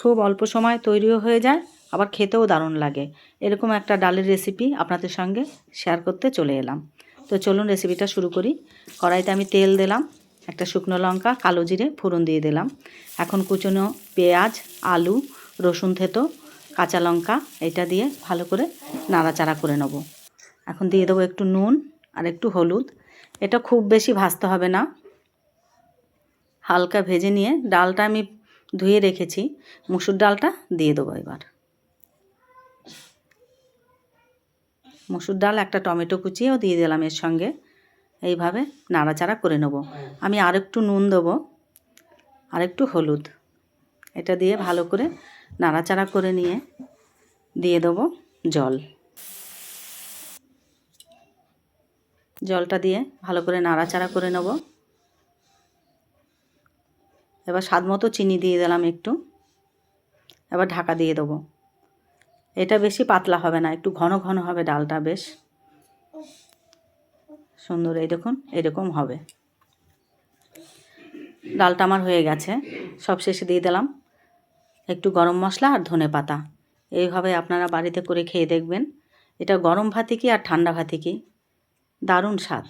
খুব অল্প সময় তৈরিও হয়ে যায়, আবার খেতেও দারুণ লাগে। এরকম একটা ডালের রেসিপি আপনাদের সঙ্গে শেয়ার করতে চলে এলাম। তো চলুন রেসিপিটা শুরু করি। কড়াইতে আমি তেল দিলাম, একটা শুকনো লঙ্কা, কালো জিরে, ফোড়ন দিয়ে দিলাম। এখন কুচনো পেঁয়াজ, আলু, রসুন থেতো, কাঁচা লঙ্কা, এটা দিয়ে ভালো করে নাড়াচাড়া করে নেব। এখন দিয়ে দেবো একটু নুন আর একটু হলুদ। এটা খুব বেশি ভাজতে হবে না। হালকা ভেজে নিয়ে ডালটা আমি ধুয়ে রেখেছি। মুসুর ডালটা দিয়ে দেবো এবার। মুসুর ডাল একটা টমেটো কুচিয়েও দিয়ে দিলাম এর সঙ্গে। এইভাবে নাড়াচাড়া করে নেব। আমি আরেকটু নুন দেবো, আরেকটু হলুদ। এটা দিয়ে ভালো করে নাড়াচাড়া করে নিয়ে দিয়ে দেবো জল। জলটা দিয়ে ভালো করে নাড়াচাড়া করে নেব। এবার স্বাদ মতো চিনি দিয়ে দিলাম একটু। এবার ঢাকা দিয়ে দেবো। এটা বেশি পাতলা হবে না, একটু ঘন ঘন হবে ডালটা বেশ। সুন্দর, এই দেখুন, এরকম হবে। ডালটা আমার হয়ে গেছে, সব শেষে দিয়ে দিলাম একটু গরম মশলা আর ধনে পাতা। এইভাবে আপনারা বাড়িতে করে খেয়ে দেখবেন। এটা গরম ভাতে কি আর ঠান্ডা ভাতে কি? দারুণ স্বাদ।